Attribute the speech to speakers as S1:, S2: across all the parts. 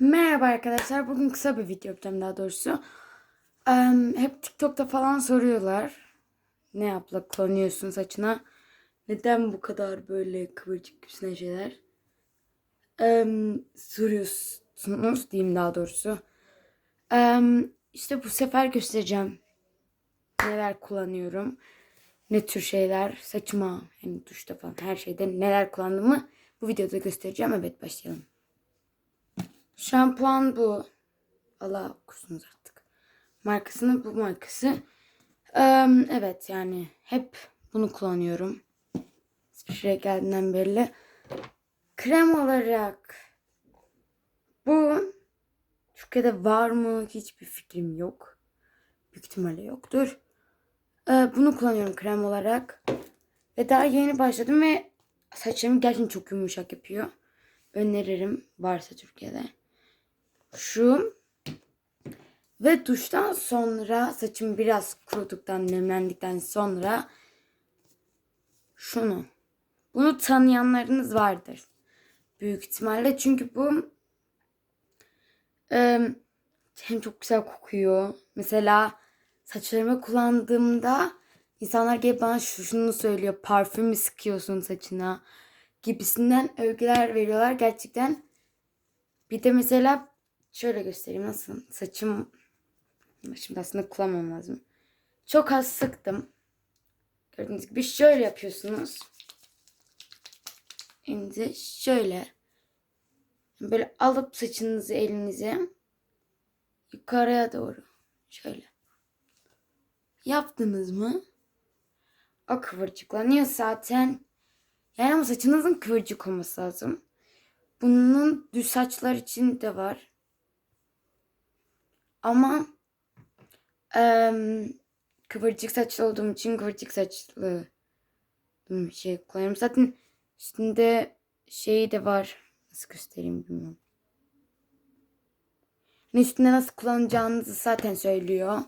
S1: Merhaba arkadaşlar. Bugün kısa bir video yapacağım daha doğrusu. Em, hep TikTok'ta falan soruyorlar. Ne yapla kullanıyorsun saçına? Neden bu kadar böyle kıvırcık üstüne şeyler? Em, soruyorsunuz diyeyim daha doğrusu. Em, işte bu sefer göstereceğim. Neler kullanıyorum. Ne tür şeyler saçıma hani duşta falan her şeyde neler kullandığımı bu videoda göstereceğim. Evet başlayalım. Şampuan bu. Allah okusunuz artık. Markasının bu markası. Eee, evet yani hep bunu kullanıyorum. Sprey geldiğinden beri. Krem olarak bu Türkiye'de var mı hiçbir fikrim yok. Büyük ihtimalle yoktur. Eee, bunu kullanıyorum krem olarak. Ve daha yeni başladım ve saçlarımı gerçekten çok yumuşak yapıyor. Öneririm varsa Türkiye'de şu. Ve duştan sonra saçım biraz kuruduktan nemlendikten sonra şunu. Bunu tanıyanlarınız vardır. Büyük ihtimalle. Çünkü bu e, hem çok güzel kokuyor. Mesela saçlarımı kullandığımda insanlar gelip bana şu- şunu söylüyor parfüm mü sıkıyorsun saçına. gibisinden övgüler veriyorlar. Gerçekten bir de mesela şöyle göstereyim nasıl saçım şimdi aslında kullanmam lazım. Çok az sıktım. Gördüğünüz gibi şöyle yapıyorsunuz. Şimdi şöyle böyle alıp saçınızı elinize yukarıya doğru şöyle yaptınız mı? O kıvırcıklanıyor zaten. Yani ama saçınızın kıvırcık olması lazım. Bunun düz saçlar için de var. Ama em, kıvırcık saçlı olduğum için kıvırcık saçlı şey kullanıyorum. Zaten üstünde şeyi de var. Nasıl göstereyim bilmiyorum. Yani üstünde nasıl kullanacağınızı zaten söylüyor.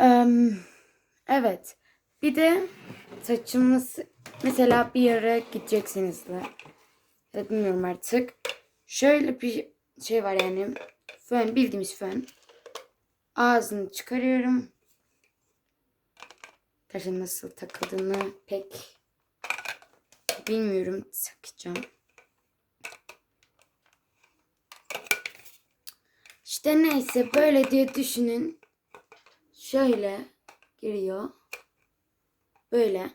S1: Em, evet. Bir de saçımız mesela bir yere gideceksiniz de da bilmiyorum artık. Şöyle bir şey var yani. Fön bildiğimiz fön. Ağzını çıkarıyorum. Taşı nasıl takıldığını pek bilmiyorum. Takacağım. İşte neyse böyle diye düşünün. Şöyle giriyor. Böyle.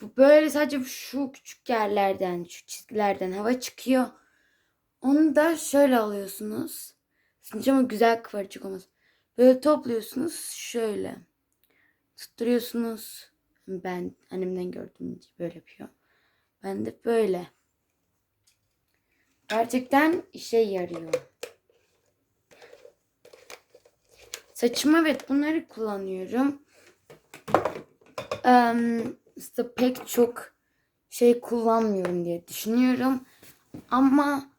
S1: Bu böyle sadece şu küçük yerlerden, şu çizgilerden hava çıkıyor. Onu da şöyle alıyorsunuz. Sizce ama güzel kıvırcık olmaz. Böyle topluyorsunuz şöyle. Tutturuyorsunuz. Ben annemden gördüğüm gibi böyle yapıyor. Ben de böyle. Gerçekten işe yarıyor. Saçıma evet bunları kullanıyorum. Em, işte pek çok şey kullanmıyorum diye düşünüyorum. Ama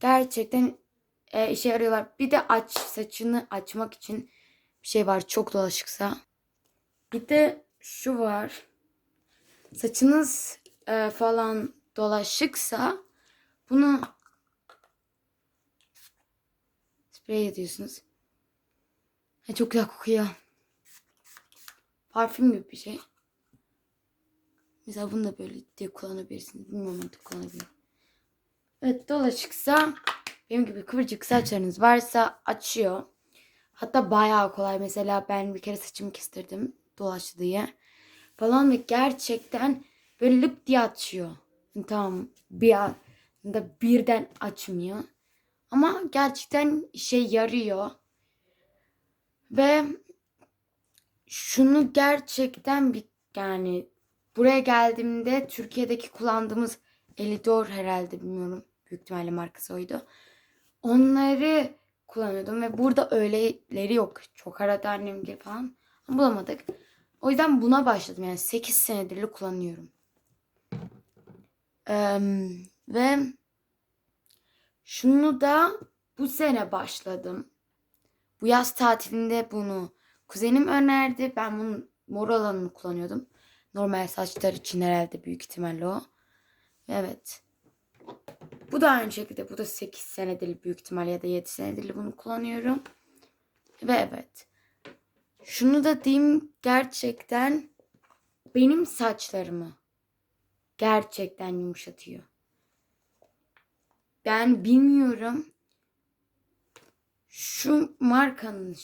S1: gerçekten e, işe yarıyorlar. Bir de aç saçını açmak için bir şey var çok dolaşıksa. Bir de şu var. Saçınız e, falan dolaşıksa bunu sprey ediyorsunuz. E, çok güzel kokuyor. Parfüm gibi bir şey. Mesela bunu da böyle diye kullanabilirsiniz. Bilmiyorum artık kullanabilirim. Evet dolaşıksa benim gibi kıvırcık saçlarınız varsa açıyor. Hatta bayağı kolay. Mesela ben bir kere saçımı kestirdim dolaştı diye. Falan ve gerçekten böyle lıp diye açıyor. Yani tamam bir anda birden açmıyor. Ama gerçekten işe yarıyor. Ve şunu gerçekten bir yani buraya geldiğimde Türkiye'deki kullandığımız Elidor herhalde bilmiyorum. Büyük ihtimalle markası oydu. Onları kullanıyordum ve burada öyleleri yok. Çok arada annem gibi falan bulamadık. O yüzden buna başladım. Yani 8 senedir kullanıyorum. Eee, ve şunu da bu sene başladım. Bu yaz tatilinde bunu kuzenim önerdi. Ben bunun mor olanını kullanıyordum. Normal saçlar için herhalde büyük ihtimalle o. Evet. Bu da aynı şekilde. Bu da 8 senedir büyük ihtimal ya da 7 senedir bunu kullanıyorum. Ve evet. Şunu da diyeyim gerçekten benim saçlarımı gerçekten yumuşatıyor. Ben bilmiyorum. Şu markanın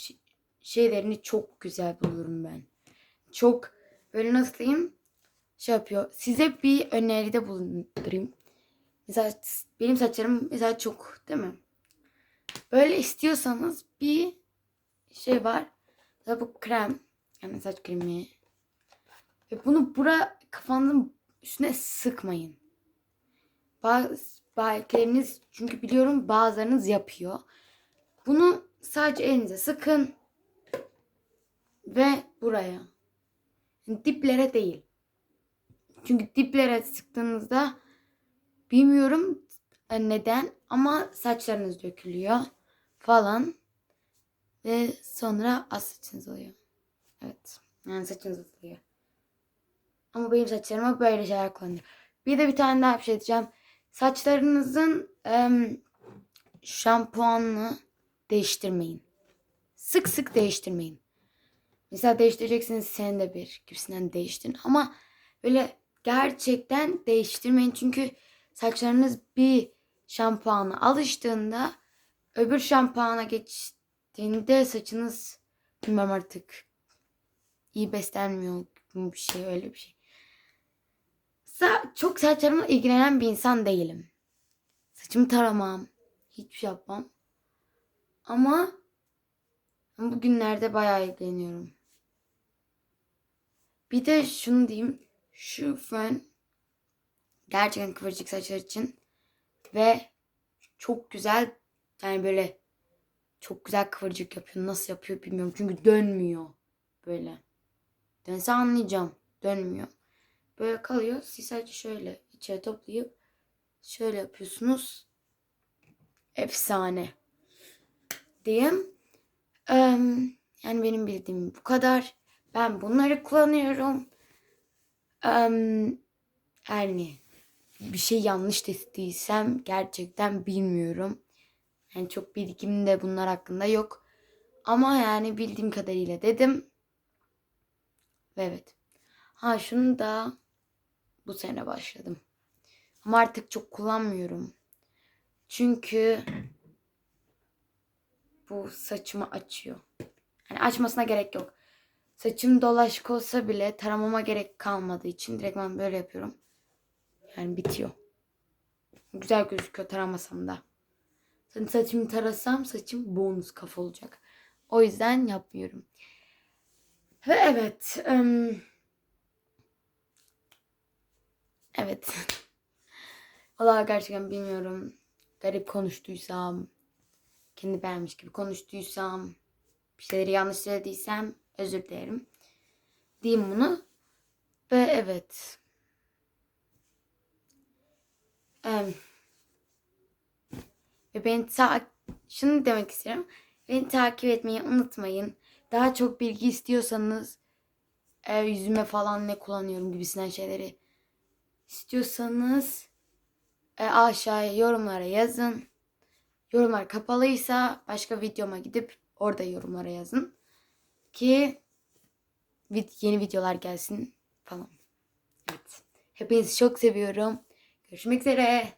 S1: şeylerini çok güzel bulurum ben. Çok böyle nasıl diyeyim? Şey yapıyor. Size bir öneride bulundurayım. Mesela benim saçlarım mesela çok değil mi? Böyle istiyorsanız bir şey var. Mesela bu krem. Yani saç kremi. Ve bunu bura kafanızın üstüne sıkmayın. Bazı belkileriniz çünkü biliyorum bazılarınız yapıyor. Bunu sadece elinize sıkın. Ve buraya. Diplere değil. Çünkü diplere sıktığınızda bilmiyorum neden ama saçlarınız dökülüyor falan. Ve sonra az saçınız oluyor. Evet. Yani saçınız oluyor. Ama benim saçlarıma böyle şeyler kullanıyor. Bir de bir tane daha bir şey diyeceğim. Saçlarınızın em, şampuanını değiştirmeyin. Sık sık değiştirmeyin. Mesela değiştireceksiniz senede bir gibisinden değiştirin. Ama böyle gerçekten değiştirmeyin. Çünkü saçlarınız bir şampuana alıştığında öbür şampuana geçtiğinde saçınız bilmem artık iyi beslenmiyor gibi bir şey öyle bir şey. Sa- çok saçlarımla ilgilenen bir insan değilim. Saçımı taramam. Hiçbir şey yapmam. Ama bugünlerde bayağı ilgileniyorum. Bir de şunu diyeyim. Şu fön gerçekten kıvırcık saçlar için ve çok güzel yani böyle çok güzel kıvırcık yapıyor. Nasıl yapıyor bilmiyorum. Çünkü dönmüyor böyle. Dönse anlayacağım. Dönmüyor. Böyle kalıyor. Siz sadece şöyle içeri toplayıp şöyle yapıyorsunuz. Efsane. Diyeyim. Eee, yani benim bildiğim bu kadar. Ben bunları kullanıyorum. Eee, yani bir şey yanlış dediysem gerçekten bilmiyorum. Yani çok bilgim de bunlar hakkında yok. Ama yani bildiğim kadarıyla dedim. Ve evet. Ha şunu da bu sene başladım. Ama artık çok kullanmıyorum. Çünkü bu saçımı açıyor. Yani açmasına gerek yok. Saçım dolaşık olsa bile taramama gerek kalmadığı için direkt ben böyle yapıyorum. Yani bitiyor. Güzel gözüküyor taramasam da. Zaten saçımı tarasam saçım bonus kafa olacak. O yüzden yapmıyorum. Ve evet. ım, evet. Valla gerçekten bilmiyorum. Garip konuştuysam, kendi beğenmiş gibi konuştuysam, bir şeyleri yanlış söylediysem özür dilerim. Diyeyim bunu. Ve evet. Em, ve beni ta şunu demek istiyorum. Beni takip etmeyi unutmayın. Daha çok bilgi istiyorsanız e, yüzüme falan ne kullanıyorum gibisinden şeyleri istiyorsanız e, aşağıya yorumlara yazın. Yorumlar kapalıysa başka videoma gidip orada yorumlara yazın. Ki yeni videolar gelsin falan. Evet. Hepinizi çok seviyorum. Görüşmek üzere.